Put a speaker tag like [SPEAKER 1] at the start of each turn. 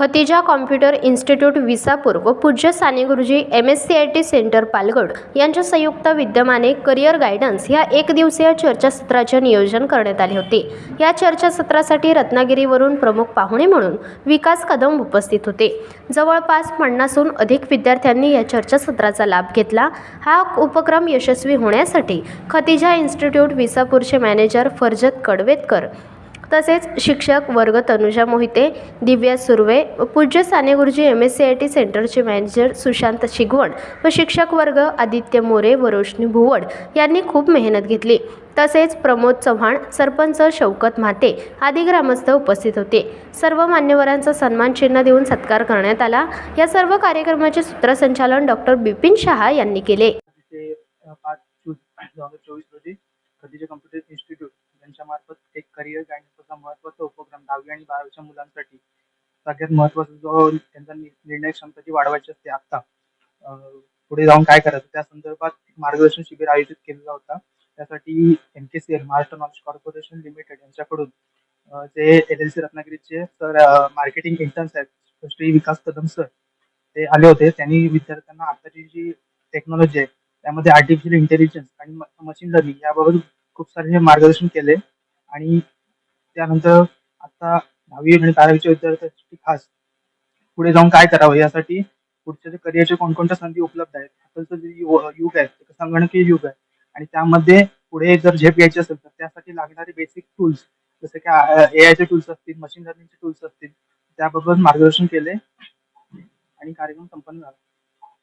[SPEAKER 1] Khatija computer institute Visapur व पूज्य Sane Guruji M S C I T centre Palgad यांच्या संयुक्त विद्यमाने करिअर गायडन्स या एक दिवसीय चर्चासत्राचे नियोजन करण्यात आले होते. या चर्चासत्रासाठी रत्नागिरीवरून प्रमुख पाहुणे म्हणून विकास कदम उपस्थित होते. जवळपास पन्नासहून अधिक विद्यार्थ्यांनी या चर्चासत्राचा लाभ घेतला. हा उपक्रम यशस्वी होण्यासाठी खतिजा इन्स्टिट्यूट विसापूरचे मॅनेजर फरजत कडवेतकर तसेच शिक्षक वर्ग तनुजा मोहिते दिव्या सुर्वे व पूज्य Sane Guruji M S C I T सेंटरचे मॅनेजर सुशांत शिगवण व शिक्षक वर्ग आदित्य मोरे व रोशनी भुवड यांनी खूप मेहनत घेतली. तसेच प्रमोद चव्हाण सरपंच शौकत म्हाते आदी ग्रामस्थ उपस्थित होते. सर्व मान्यवरांचा सन्मान चिन्ह देऊन सत्कार करण्यात आला. या सर्व कार्यक्रमाचे सूत्रसंचालन डॉक्टर बिपिन शहा यांनी केले.
[SPEAKER 2] महत्त्वाचा उपक्रम दहावी आणि बारावीच्या मुलांसाठी सगळ्यात महत्त्वाचा जो त्यांचा नि- निर्णय क्षमता जी वाढवायची असते आता पुढे जाऊन काय करायचं? त्या संदर्भात मार्गदर्शन शिबिर आयोजित केलेला होता. त्यासाठी M K C L Maharashtra knowledge corporation limited यांच्याकडून जे एल एल सी रत्नागिरीचे सर मार्केटिंग इंटर्न्स आहेत श्री विकास कदम सर ते आले होते. त्यांनी विद्यार्थ्यांना आताची जी टेक्नॉलॉजी आहे त्यामध्ये आर्टिफिशियल इंटेलिजन्स आणि मशीन लर्निंग याबाबत खूप सारे मार्गदर्शन केले. आणि त्यानंतर आता दहावी आणि बारावीच्या विद्यार्थ्यांसाठी खास पुढे जाऊन काय करावं यासाठी पुढच्या करिअरच्या कोणकोणत्या संधी उपलब्ध आहेत? आताचं जे युग आहे ते संगणकीय युग आहे. आणि त्यामध्ये पुढे जर झेप घ्यायची असेल तर त्यासाठी लागणारे बेसिक टूल्स जसे की ए आयचे टूल्स असतील मशीन लर्निंगचे टूल्स असतील त्याबाबत मार्गदर्शन केले आणि कार्यक्रम संपन्न झाला.